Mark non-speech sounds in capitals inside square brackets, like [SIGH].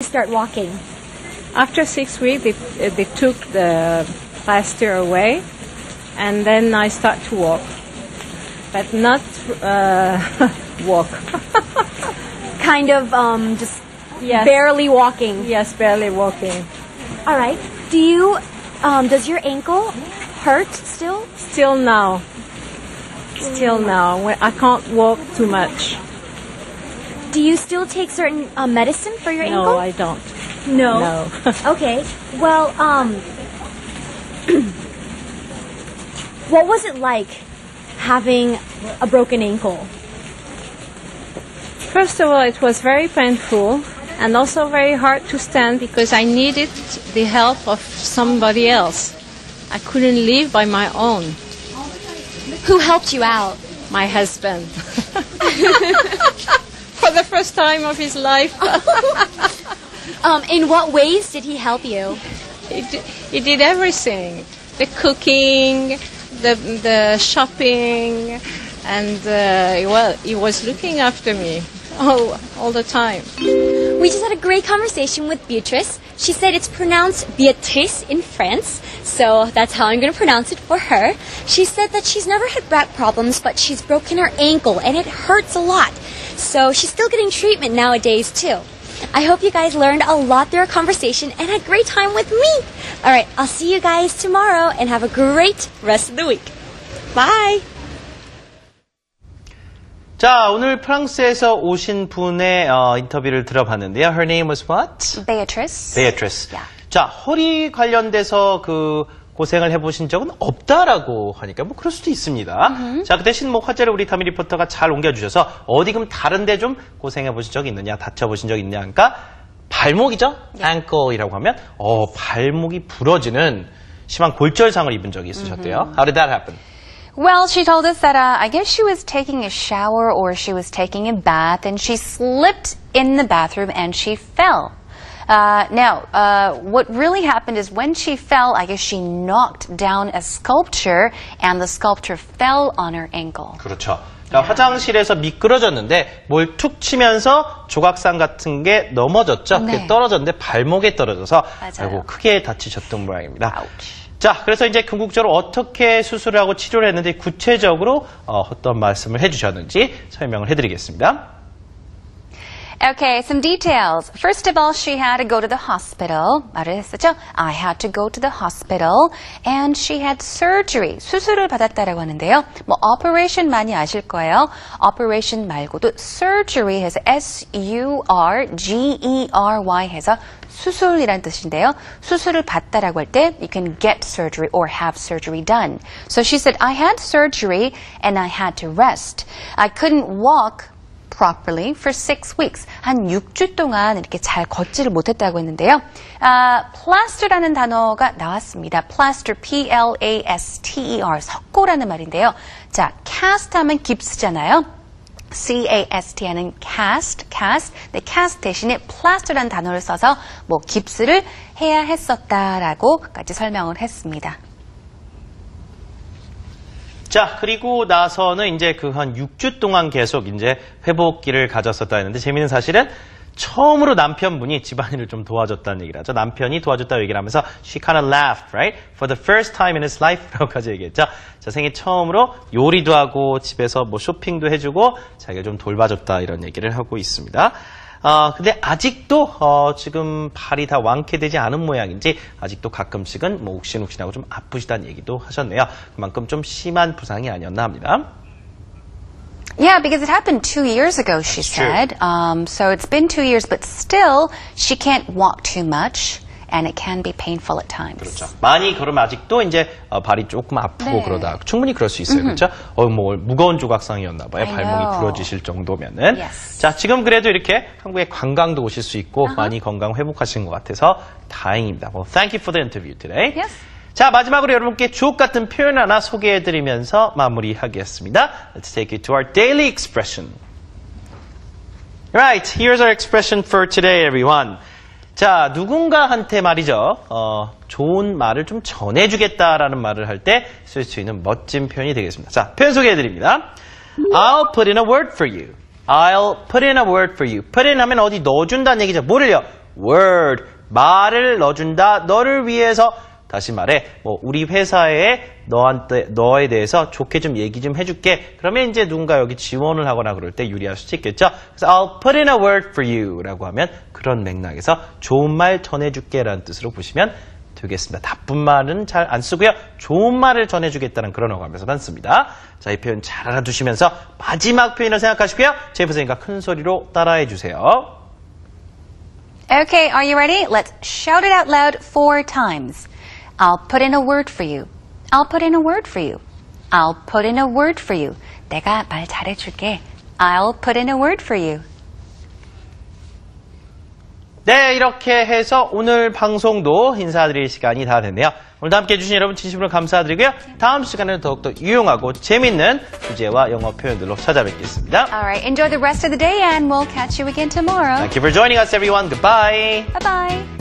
start walking? After six weeks, they, they took the plaster away, and then I start to walk, but not uh, [LAUGHS] walk. [LAUGHS] Kind of um, just Yes. barely walking. Yes, barely walking. All right. Do you? Um, does your ankle hurt still? Still now. Still now. I can't walk too much. Do you still take certain uh, medicine for your ankle? No. I don't. no. No. [LAUGHS] Okay. Well, um, [CLEARS THROAT] what was it like having a broken ankle? First of all, it was very painful and also very hard to stand because I needed the help of somebody else. I couldn't live by my own. Who helped you out? My husband. [LAUGHS] [LAUGHS] For the first time of his life, [LAUGHS] Um, in what ways did he help you? he, d- he did everything. The cooking, the, the shopping, and uh, well, he was looking after me all, all the time. We just had a great conversation with Beatrice. She said it's pronounced Beatrice in France, so that's how I'm going to pronounce it for her. She said that she's never had back problems, but she's broken her ankle and it hurts a lot. So she's still getting treatment nowadays, too. I hope you guys learned a lot through our conversation and had a great time with me. All right, I'll see you guys tomorrow and have a great rest of the week. Bye. 자, 오늘 프랑스에서 오신 분의 어, 인터뷰를 들어봤는데요. Her name was what? Beatrice. Beatrice. Yeah. 자, 허리 관련돼서 그 고생을 해보신 적은 없다라고 하니까 뭐 그럴 수도 있습니다. 자, 그 대신 뭐 화제를 우리 타미 리포터가 잘 옮겨주셔서 어디 그럼 다른데 좀 고생해보신 적이 있느냐, 다쳐보신 적이 있느냐 하니까 발목이죠? ankle이라고 하면 어, 발목이 부러지는 심한 골절상을 입은 적이 있으셨대요. How did that happen? Well, she told us that uh, I guess she was taking a shower or she was taking a bath and she slipped in the bathroom and she fell. Uh, now, uh, what really happened is when she fell, I guess she knocked down a sculpture and the sculpture fell on her ankle. 그렇죠. 자, 화장실에서 미끄러졌는데 뭘 툭 치면서 조각상 같은 게 넘어졌죠. 네. 떨어졌는데 발목에 떨어져서. 아이고 크게 다치셨던 모양입니다. Ouch. 자, 그래서 이제 궁극적으로 어떻게 수술을 하고 치료를 했는지 구체적으로 어, 어떤 말씀을 해주셨는지 설명을 해드리겠습니다. Okay, some details. First of all, she had to go to the hospital. 말을 했었죠? I had to go to the hospital. And she had surgery. 수술을 받았다라고 하는데요. 뭐, operation 많이 아실 거예요. operation 말고도 surgery 해서 S-U-R-G-E-R-Y 해서 수술이란 뜻인데요. 수술을 받다라고 할 때 you can get surgery or have surgery done. So she said, I had surgery and I had to rest. I couldn't walk properly for six weeks. 한 6주 동안 이렇게 잘 걷지를 못했다고 했는데요. 아, plaster라는 단어가 나왔습니다. plaster, P-L-A-S-T-E-R, 석고라는 말인데요. 자, cast 하면 깁스잖아요. C-A-S-T 하는 cast, cast. 네, cast 대신에 plaster라는 단어를 써서 뭐 깁스를 해야 했었다라고까지 설명을 했습니다. 자, 그리고 나서는 이제 그 한 6주 동안 계속 이제 회복기를 가졌었다 했는데 재미있는 사실은 처음으로 남편분이 집안일을 좀 도와줬다는 얘기를 하죠. 남편이 도와줬다고 얘기를 하면서 she kind of laughed, right? For the first time in his life라고까지 얘기했죠. 자, 생애 처음으로 요리도 하고 집에서 뭐 쇼핑도 해주고 자기가 좀 돌봐줬다 이런 얘기를 하고 있습니다. 어, 근데 아직도 어, 지금 발이 다 완쾌되지 않은 모양인지 아직도 가끔씩은 뭐 욱신욱신하고 좀 아프시다는 얘기도 하셨네요. 그만큼 좀 심한 부상이 아니었나 합니다. Yeah, because it happened two years ago, she said. Um, so it's been two years, but still, she can't walk too much, and it can be painful at times. 그렇죠. 많이 걸으면 아직도 이제 어, 발이 조금 아프고 네. 그러다 충분히 그럴 수 있어요. 그렇죠? 어, 뭐 무거운 조각상이었나 봐요. I 발목이 know. 부러지실 정도면은. Yes. 자, 지금 그래도 이렇게 한국에 관광도 오실 수 있고 많이 건강 회복하신 것 같아서 다행입니다. Well, thank you for the interview today. Yes. 자, 마지막으로 여러분께 주옥 같은 표현 하나 소개해 드리면서 마무리하겠습니다. Let's take you to our daily expression. Right, here's our expression for today, everyone. 자, 누군가한테 말이죠. 어, 좋은 말을 좀 전해주겠다라는 말을 할 때 쓸 수 있는 멋진 표현이 되겠습니다. 자, 표현 소개해드립니다. I'll put in a word for you. I'll put in a word for you. put in 하면 어디 넣어준다는 얘기죠. 뭐를요? word 말을 넣어준다 너를 위해서 다시 말해 뭐 우리 회사에 너한테 너에 대해서 좋게 좀 얘기 좀 해줄게 그러면 이제 누군가 여기 지원을 하거나 그럴 때 유리할 수도 있겠죠 그래서 I'll put in a word for you라고 하면 그런 맥락에서 좋은 말 전해줄게라는 뜻으로 보시면 되겠습니다. 나쁜 말은 잘 안 쓰고요. 좋은 말을 전해주겠다는 그런 어감에서만 씁니다. 자, 이 표현 잘 알아두시면서 마지막 표현을 생각하시고요. 제프 선생님과 큰 소리로 따라해 주세요. Okay, are you ready? Let's shout it out loud four times. I'll put in a word for you. I'll put in a word for you. I'll put in a word for you. 내가 말 잘해줄게. I'll put in a word for you. 네, 이렇게 해서 오늘 방송도 인사드릴 시간이 다 됐네요. 오늘도 함께 해주신 여러분 진심으로 감사드리고요. 다음 시간에는 더욱더 유용하고 재밌는 주제와 영어 표현들로 찾아뵙겠습니다. All right, enjoy the rest of the day and we'll catch you again tomorrow. Thank you for joining us, everyone. Goodbye. Bye bye.